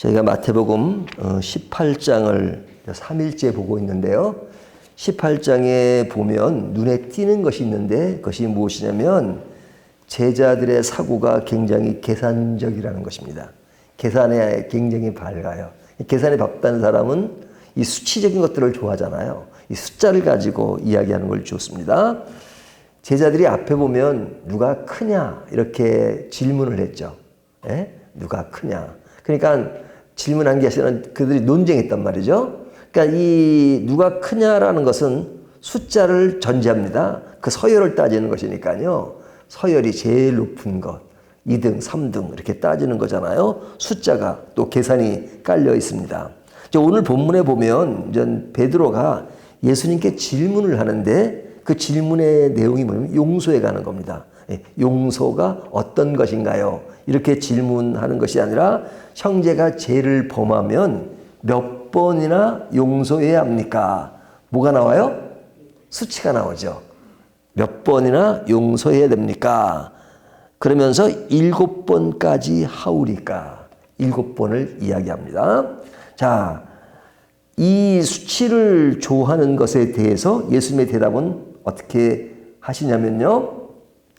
저희가 마태복음 18장을 3일째 보고 있는데요. 18장에 보면 눈에 띄는 것이 있는데 그것이 무엇이냐면 제자들의 사고가 굉장히 계산적이라는 것입니다. 계산에 굉장히 밝아요. 계산에 밝다는 사람은 이 수치적인 것들을 좋아하잖아요. 이 숫자를 가지고 이야기하는 걸 좋습니다. 제자들이 앞에 보면 누가 크냐 이렇게 질문을 했죠. 예? 누가 크냐. 그러니까 질문한 게 아니라 그들이 논쟁했단 말이죠. 그러니까 이 누가 크냐라는 것은 숫자를 전제합니다. 그 서열을 따지는 것이니까요. 서열이 제일 높은 것, 2등, 3등 이렇게 따지는 거잖아요. 숫자가 또 계산이 깔려 있습니다. 오늘 본문에 보면 베드로가 예수님께 질문을 하는데 그 질문의 내용이 뭐냐면 용서에 가는 겁니다. 예, 용서가 어떤 것인가요? 이렇게 질문하는 것이 아니라 형제가 죄를 범하면 몇 번이나 용서해야 합니까? 뭐가 나와요? 수치가 나오죠. 몇 번이나 용서해야 됩니까? 그러면서 일곱 번까지 하우리까? 일곱 번을 이야기합니다. 자, 이 수치를 좋아하는 것에 대해서 예수님의 대답은 어떻게 하시냐면요.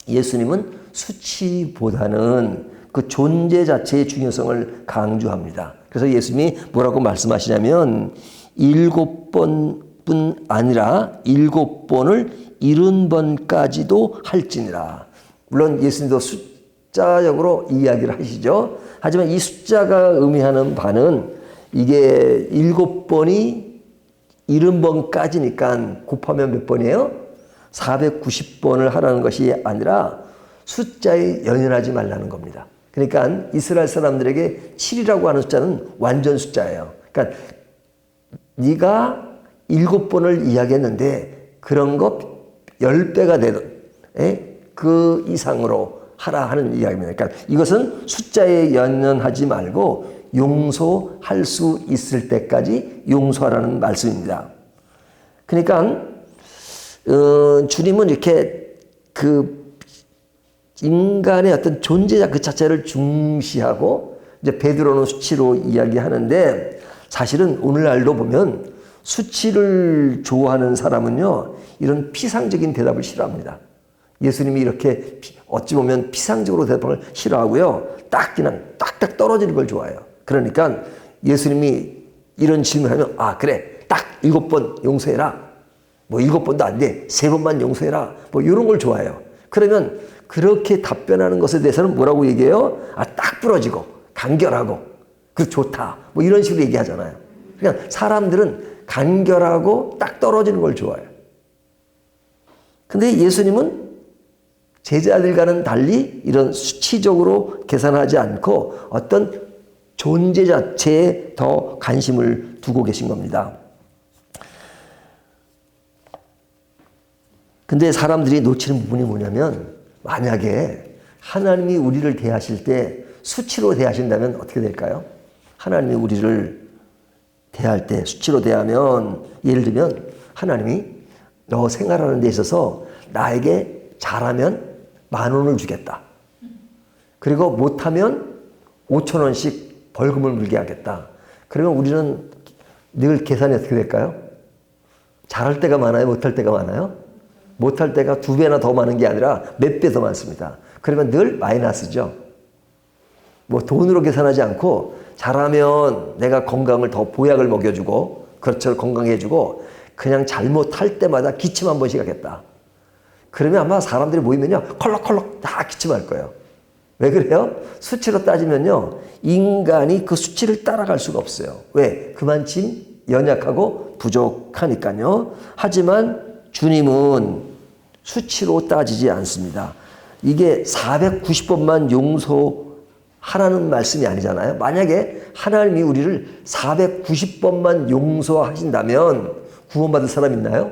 예수님은 수치보다는 그 존재 자체의 중요성을 강조합니다. 그래서 예수님이 뭐라고 말씀하시냐면 일곱 번뿐 아니라 일곱 번을 일흔 번까지도 할지니라. 물론 예수님도 숫자적으로 이야기를 하시죠. 하지만 이 숫자가 의미하는 바는 이게 일곱 번이 일흔 번까지니까 곱하면 몇 번이에요? 490번을 하라는 것이 아니라 숫자에 연연하지 말라는 겁니다. 그러니까 이스라엘 사람들에게 7이라고 하는 숫자는 완전 숫자예요. 그러니까 네가 일곱 번을 이야기했는데 그런 것 10배가 되는 그 이상으로 하라 하는 이야기입니다. 그러니까 이것은 숫자에 연연하지 말고 용서할 수 있을 때까지 용서하라는 말씀입니다. 그러니까 어, 주님은 이렇게 그 인간의 어떤 존재자 그 자체를 중시하고 이제 베드로는 수치로 이야기하는데 사실은 오늘날도 보면 수치를 좋아하는 사람은요 이런 피상적인 대답을 싫어합니다. 예수님이 이렇게 어찌 보면 피상적으로 대답을 싫어하고요 딱 그냥 딱딱 떨어지는 걸 좋아해요. 그러니까 예수님이 이런 질문하면 아 그래 딱 일곱 번 용서해라 뭐 일곱 번도 안 돼. 세 번만 용서해라. 뭐 이런 걸 좋아해요. 그러면 그렇게 답변하는 것에 대해서는 뭐라고 얘기해요? 아, 딱 부러지고, 간결하고, 그 좋다. 뭐 이런 식으로 얘기하잖아요. 그러니까 사람들은 간결하고 딱 떨어지는 걸 좋아해요. 근데 예수님은 제자들과는 달리 이런 수치적으로 계산하지 않고 어떤 존재 자체에 더 관심을 두고 계신 겁니다. 근데 사람들이 놓치는 부분이 뭐냐면 만약에 하나님이 우리를 대하실 때 수치로 대하신다면 어떻게 될까요? 하나님이 우리를 대할 때 수치로 대하면 예를 들면 하나님이 너 생활하는 데 있어서 나에게 잘하면 만 원을 주겠다. 그리고 못하면 5천 원씩 벌금을 물게 하겠다. 그러면 우리는 늘 계산이 어떻게 될까요? 잘할 때가 많아요? 못할 때가 많아요? 못할 때가 두 배나 더 많은 게 아니라 몇 배 더 많습니다. 그러면 늘 마이너스죠. 뭐 돈으로 계산하지 않고 잘하면 내가 건강을 더 보약을 먹여주고 그렇죠 건강해주고 그냥 잘못할 때마다 기침 한 번씩 하겠다. 그러면 아마 사람들이 모이면요 컬럭컬럭 다 기침할 거예요. 왜 그래요? 수치로 따지면요 인간이 그 수치를 따라갈 수가 없어요. 왜? 그만큼 연약하고 부족하니까요. 하지만 주님은 수치로 따지지 않습니다. 이게 490번만 용서하라는 말씀이 아니잖아요. 만약에 하나님이 우리를 490번만 용서하신다면 구원받을 사람 있나요?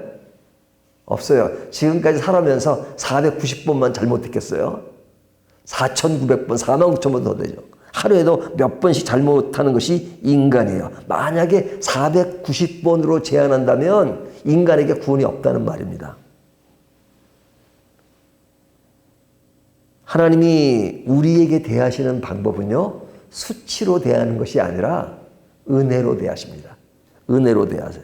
없어요. 지금까지 살아면서 490번만 잘못했겠어요? 4,900번, 4만 9천 번더 되죠. 하루에도 몇 번씩 잘못하는 것이 인간이에요. 만약에 490번으로 제한한다면 인간에게 구원이 없다는 말입니다. 하나님이 우리에게 대하시는 방법은요, 수치로 대하는 것이 아니라 은혜로 대하십니다. 은혜로 대하세요.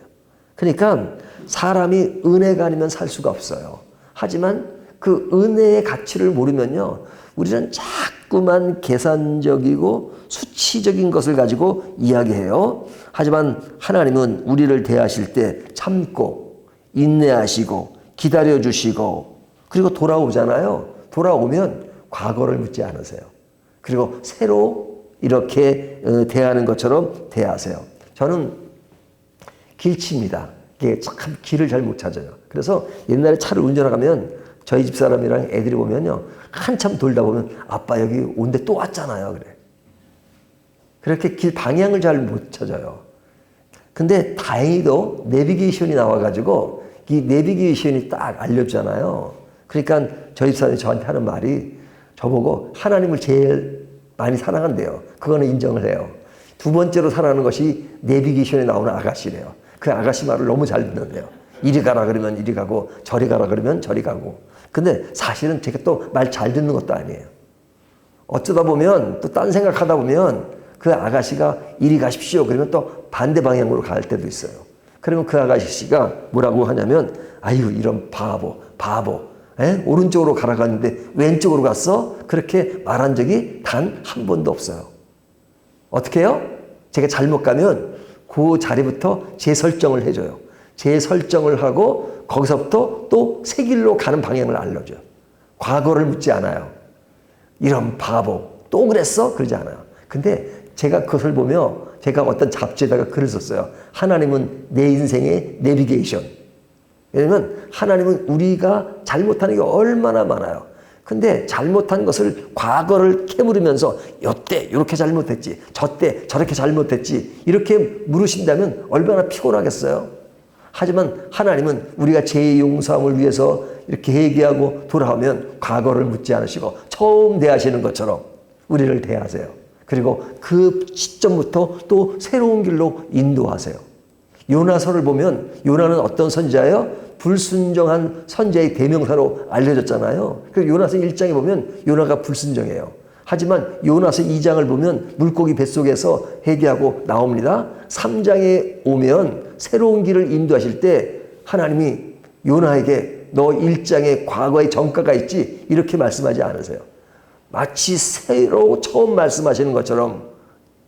그러니까 사람이 은혜가 아니면 살 수가 없어요. 하지만 그 은혜의 가치를 모르면요. 우리는 자꾸만 계산적이고 수치적인 것을 가지고 이야기해요. 하지만 하나님은 우리를 대하실 때 참고 인내하시고 기다려 주시고 그리고 돌아오잖아요. 돌아오면 과거를 묻지 않으세요. 그리고 새로 이렇게 어, 대하는 것처럼 대하세요. 저는 길치입니다. 이게 참 길을 잘 못 찾아요. 그래서 옛날에 차를 운전하면 저희 집 사람이랑 애들이 보면요. 한참 돌다 보면 아빠 여기 온데 또 왔잖아요. 그래. 그렇게 길 방향을 잘 못 찾아요. 근데 다행히도 내비게이션이 나와가지고 이 내비게이션이 딱 알려주잖아요. 그러니까 저희 집사람이 저한테 하는 말이 저보고 하나님을 제일 많이 사랑한대요. 그거는 인정을 해요. 두 번째로 사랑하는 것이 내비게이션에 나오는 아가씨래요. 그 아가씨 말을 너무 잘 듣는데요. 이리 가라 그러면 이리 가고 저리 가라 그러면 저리 가고. 근데 사실은 제가 또 말 잘 듣는 것도 아니에요. 어쩌다 보면 또 딴 생각하다 보면 그 아가씨가 이리 가십시오. 그러면 또 반대 방향으로 갈 때도 있어요. 그러면 그 아가씨가 뭐라고 하냐면 아유 이런 바보 바보 에? 오른쪽으로 가라 갔는데 왼쪽으로 갔어? 그렇게 말한 적이 단 한 번도 없어요. 어떻게 해요? 제가 잘못 가면 그 자리부터 재설정을 해줘요. 재설정을 하고 거기서부터 또 새 길로 가는 방향을 알려줘요. 과거를 묻지 않아요. 이런 바보 또 그랬어? 그러지 않아요. 근데 제가 그것을 보며 제가 어떤 잡지에다가 글을 썼어요. 하나님은 내 인생의 내비게이션. 왜냐면 하나님은 우리가 잘못하는 게 얼마나 많아요. 근데 잘못한 것을 과거를 캐물으면서 요때 이렇게 잘못했지 저때 저렇게 잘못했지 이렇게 물으신다면 얼마나 피곤하겠어요. 하지만 하나님은 우리가 죄의 용서함을 위해서 이렇게 회개하고 돌아오면 과거를 묻지 않으시고 처음 대하시는 것처럼 우리를 대하세요. 그리고 그 시점부터 또 새로운 길로 인도하세요. 요나서를 보면 요나는 어떤 선지자예요? 불순정한 선지자의 대명사로 알려졌잖아요. 그 요나서 1장에 보면 요나가 불순정해요. 하지만 요나서 2장을 보면 물고기 뱃속에서 회개하고 나옵니다. 3장에 오면 새로운 길을 인도하실 때 하나님이 요나에게 너 1장에 과거의 정가가 있지 이렇게 말씀하지 않으세요. 마치 새로 처음 말씀하시는 것처럼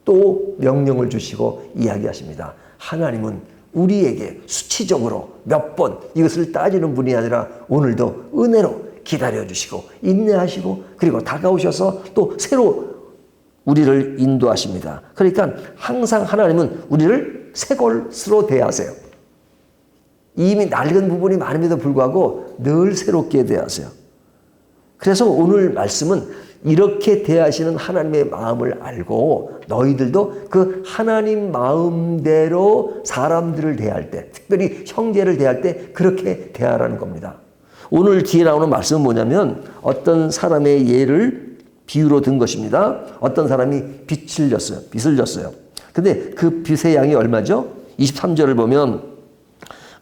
또 명령을 주시고 이야기하십니다. 하나님은 우리에게 수치적으로 몇 번 이것을 따지는 분이 아니라 오늘도 은혜로 기다려 주시고 인내하시고 그리고 다가오셔서 또 새로 우리를 인도하십니다. 그러니까 항상 하나님은 우리를 새 것으로 대하세요. 이미 낡은 부분이 많음에도 불구하고 늘 새롭게 대하세요. 그래서 오늘 말씀은 이렇게 대하시는 하나님의 마음을 알고 너희들도 그 하나님 마음대로 사람들을 대할 때, 특별히 형제를 대할 때 그렇게 대하라는 겁니다. 오늘 뒤에 나오는 말씀은 뭐냐면 어떤 사람의 예를 비유로 든 것입니다. 어떤 사람이 빚을 졌어요. 빚을 졌어요. 근데 그 빚의 양이 얼마죠? 23절을 보면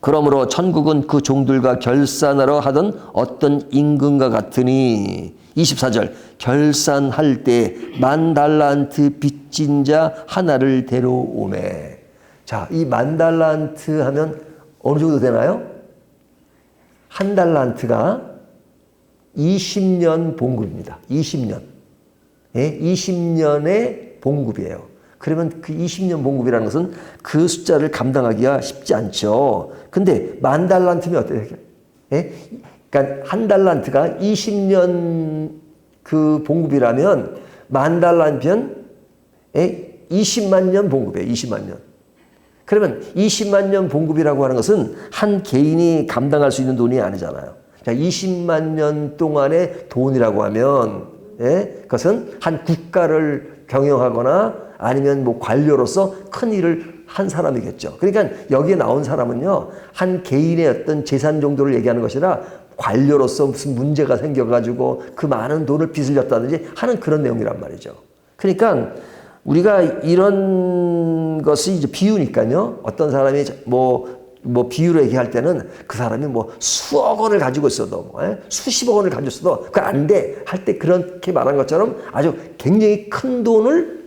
그러므로 천국은 그 종들과 결산하러 하던 어떤 임금과 같으니 24절 결산할 때 만 달란트 빚진 자 하나를 데려오매 자, 이 만 달란트 하면 어느 정도 되나요? 한 달란트가 20년 봉급입니다. 20년. 예? 20년의 봉급이에요. 그러면 그 20년 봉급이라는 것은 그 숫자를 감당하기가 쉽지 않죠. 근데 만 달란트면 어때요? 예? 그러니까 한 달란트가 20년 그 봉급이라면 만 달란트면 예? 20만 년 봉급이에요. 20만 년. 그러면 20만 년 봉급이라고 하는 것은 한 개인이 감당할 수 있는 돈이 아니잖아요. 자, 20만 년 동안의 돈이라고 하면 예? 그것은 한 국가를 경영하거나 아니면 뭐 관료로서 큰 일을 한 사람이겠죠. 그러니까 여기에 나온 사람은요, 한 개인의 어떤 재산 정도를 얘기하는 것이라 관료로서 무슨 문제가 생겨가지고 그 많은 돈을 빚을 졌다든지 하는 그런 내용이란 말이죠. 그러니까 우리가 이런 것이 이제 비유니까요. 어떤 사람이 뭐, 뭐 비유로 얘기할 때는 그 사람이 뭐 수억 원을 가지고 있어도 뭐, 예? 수십억 원을 가지고 있어도 그 안 돼. 할 때 그렇게 말한 것처럼 아주 굉장히 큰 돈을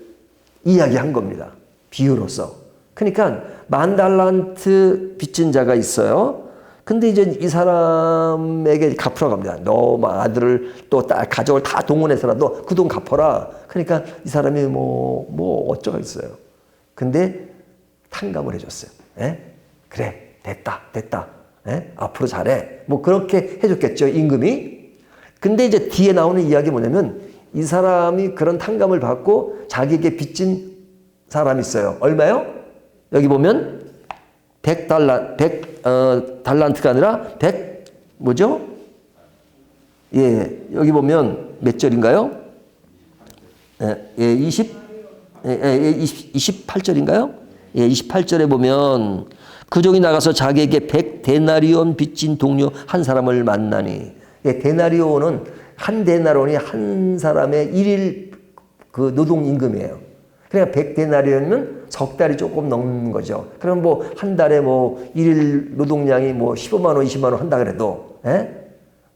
이야기한 겁니다. 비유로서. 그러니까 만 달란트 빚진 자가 있어요. 근데 이제 이 사람에게 갚으러 갑니다. 너뭐 아들을 또 딸, 가족을 다 동원해서라도 그 돈 갚아라. 그러니까 이 사람이 뭐, 뭐 어쩌겠어요. 근데 탕감을 해줬어요. 예? 그래, 됐다, 됐다. 예? 앞으로 잘해. 뭐 그렇게 해줬겠죠, 임금이. 근데 이제 뒤에 나오는 이야기 뭐냐면 이 사람이 그런 탕감을 받고 자기에게 빚진 사람이 있어요. 얼마요? 여기 보면 100달러, 100, 어, 달란트가 아니라 100, 뭐죠? 예, 여기 보면 몇 절인가요? 예, 예 20, 예, 예, 20, 28절인가요? 예, 28절에 보면 그 종이 나가서 자기에게 100 데나리온 빚진 동료 한 사람을 만나니 예, 데나리온은 한 데나리온이 한 사람의 일일 그 노동 임금이에요. 그러니까 100 데나리온이면 석 달이 조금 넘는 거죠. 그럼 뭐 한 달에 뭐 일일 노동량이 뭐 15만 원, 20만 원 한다 그래도 예?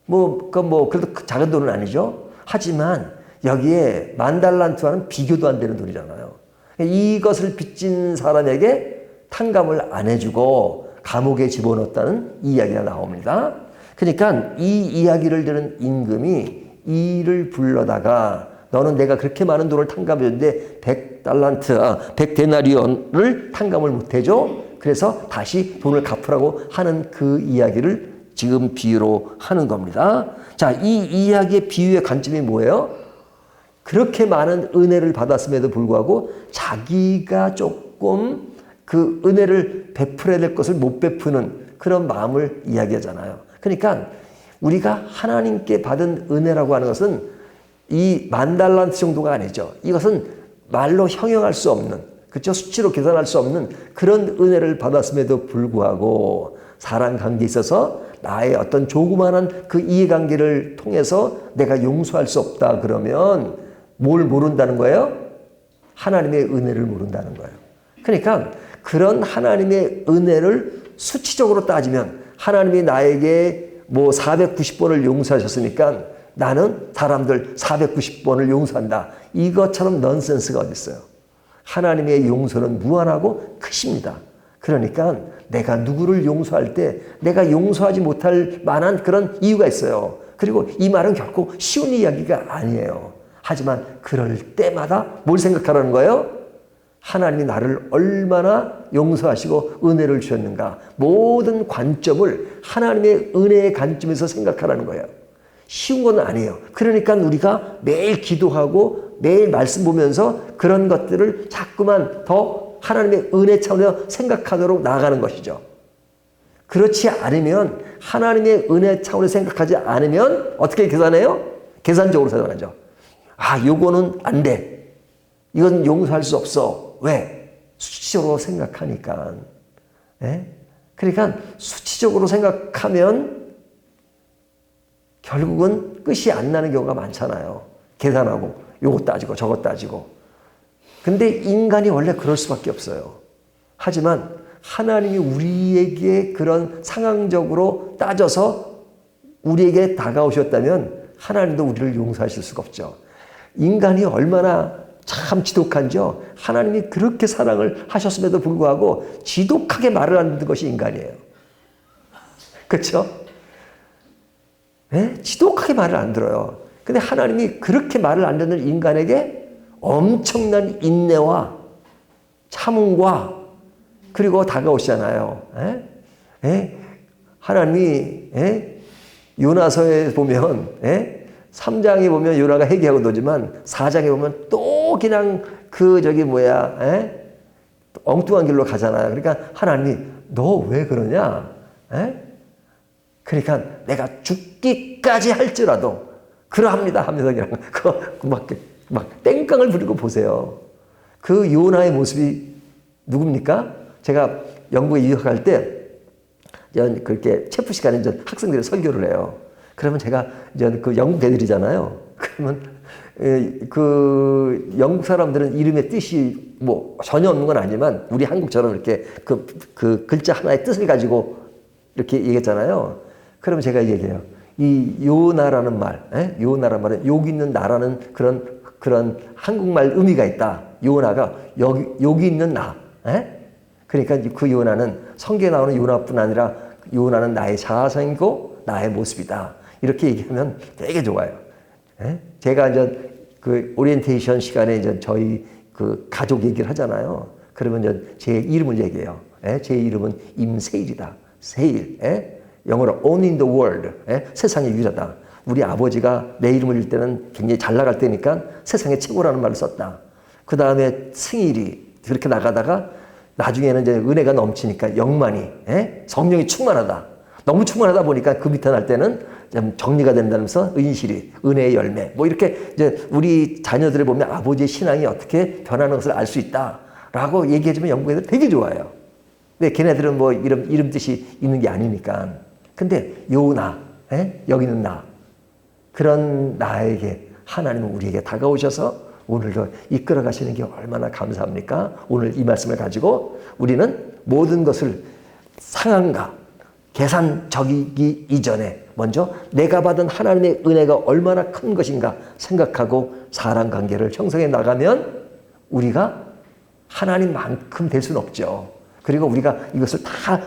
뭐, 그, 뭐, 그래도 그 작은 돈은 아니죠. 하지만 여기에 만 달란트와는 비교도 안 되는 돈이잖아요. 이것을 빚진 사람에게 탕감을 안 해주고 감옥에 집어넣었다는 이야기가 나옵니다. 그러니까 이 이야기를 들은 임금이 이를 불러다가 너는 내가 그렇게 많은 돈을 탕감해줬는데 100달란트, 아, 100데나리온을 탕감을 못해줘? 그래서 다시 돈을 갚으라고 하는 그 이야기를 지금 비유로 하는 겁니다. 자, 이 이야기의 비유의 관점이 뭐예요? 그렇게 많은 은혜를 받았음에도 불구하고 자기가 조금 그 은혜를 베풀어야 될 것을 못 베푸는 그런 마음을 이야기하잖아요. 그러니까 우리가 하나님께 받은 은혜라고 하는 것은 이 만달란트 정도가 아니죠. 이것은 말로 형용할 수 없는, 그렇죠? 수치로 계산할 수 없는 그런 은혜를 받았음에도 불구하고 사랑 관계에 있어서 나의 어떤 조그마한 그 이해관계를 통해서 내가 용서할 수 없다 그러면 뭘 모른다는 거예요? 하나님의 은혜를 모른다는 거예요. 그러니까 그런 하나님의 은혜를 수치적으로 따지면 하나님이 나에게 뭐 490번을 용서하셨으니까 나는 사람들 490번을 용서한다. 이것처럼 넌센스가 어디 있어요? 하나님의 용서는 무한하고 크십니다. 그러니까 내가 누구를 용서할 때 내가 용서하지 못할 만한 그런 이유가 있어요. 그리고 이 말은 결코 쉬운 이야기가 아니에요. 하지만 그럴 때마다 뭘 생각하라는 거예요? 하나님이 나를 얼마나 용서하시고 은혜를 주셨는가. 모든 관점을 하나님의 은혜의 관점에서 생각하라는 거예요. 쉬운 건 아니에요. 그러니까 우리가 매일 기도하고 매일 말씀 보면서 그런 것들을 자꾸만 더 하나님의 은혜 차원에서 생각하도록 나아가는 것이죠. 그렇지 않으면 하나님의 은혜 차원에서 생각하지 않으면 어떻게 계산해요? 계산적으로 계산하죠. 아, 요거는 안 돼. 이건 용서할 수 없어. 왜? 수치적으로 생각하니까. 예? 그러니까 수치적으로 생각하면 결국은 끝이 안 나는 경우가 많잖아요. 계산하고 요거 따지고 저거 따지고. 근데 인간이 원래 그럴 수밖에 없어요. 하지만 하나님이 우리에게 그런 상황적으로 따져서 우리에게 다가오셨다면 하나님도 우리를 용서하실 수가 없죠. 인간이 얼마나 참 지독한지요. 하나님이 그렇게 사랑을 하셨음에도 불구하고 지독하게 말을 안 듣는 것이 인간이에요. 그렇죠? 네? 지독하게 말을 안 들어요. 근데 하나님이 그렇게 말을 안 듣는 인간에게 엄청난 인내와 참음과 그리고 다가오시잖아요. 에? 에? 하나님이 에? 요나서에 보면 에? 3장에 보면 요나가 회개하고 노지만 4장에 보면 또 그냥 그 저기 뭐야 에? 엉뚱한 길로 가잖아요. 그러니까 하나님이 너 왜 그러냐? 에? 그러니까 내가 죽기까지 할지라도 그러합니다 하면서 그냥 그막 막 땡깡을 부리고 보세요. 그 요나의 모습이 누굽니까? 제가 영국에 유학할 때 그렇게 체프 시간에 이제 학생들이 설교를 해요. 그러면 제가 이제 그 영국 애들이잖아요. 그러면 그 영국 사람들은 이름의 뜻이 뭐 전혀 없는 건 아니지만 우리 한국처럼 이렇게 그, 그 글자 하나의 뜻을 가지고 이렇게 얘기했잖아요. 그러면 제가 얘기해요. 이 요나라는 말, 에? 요나라는 말은 욕 있는 나라는 그런 그런 한국말 의미가 있다. 요나가 여기 여기 있는 나. 에? 그러니까 그 요나는 성경에 나오는 요나뿐 아니라 요나는 나의 자아성이고 나의 모습이다. 이렇게 얘기하면 되게 좋아요. 에? 제가 이제 그 오리엔테이션 시간에 이제 저희 그 가족 얘기를 하잖아요. 그러면 이제 제 이름을 얘기해요. 에? 제 이름은 임세일이다. 세일. 에? 영어로 on in the world. 에? 세상에 유일하다. 우리 아버지가 내 이름을 일 때는 굉장히 잘 나갈 때니까 세상에 최고라는 말을 썼다. 그 다음에 승일이 그렇게 나가다가 나중에는 이제 은혜가 넘치니까 영만이 에? 성령이 충만하다. 너무 충만하다 보니까 그 밑에 날 때는 좀 정리가 된다면서 은실이 은혜의 열매 뭐 이렇게 이제 우리 자녀들을 보면 아버지의 신앙이 어떻게 변하는 것을 알 수 있다라고 얘기해주면 영국 애들 되게 좋아해요. 근데 걔네들은 뭐 이름 이름 뜻이 있는 게 아니니까. 근데 요 나 에? 여기는 나 그런 나에게 하나님은 우리에게 다가오셔서 오늘도 이끌어 가시는 게 얼마나 감사합니까? 오늘 이 말씀을 가지고 우리는 모든 것을 상황과 계산적이기 이전에 먼저 내가 받은 하나님의 은혜가 얼마나 큰 것인가 생각하고 사람 관계를 형성해 나가면 우리가 하나님만큼 될 수는 없죠. 그리고 우리가 이것을 다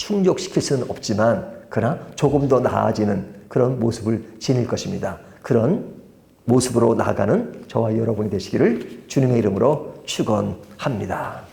충족시킬 수는 없지만 그러나 조금 더 나아지는 그런 모습을 지닐 것입니다. 그런 모습으로 나아가는 저와 여러분이 되시기를 주님의 이름으로 축원합니다.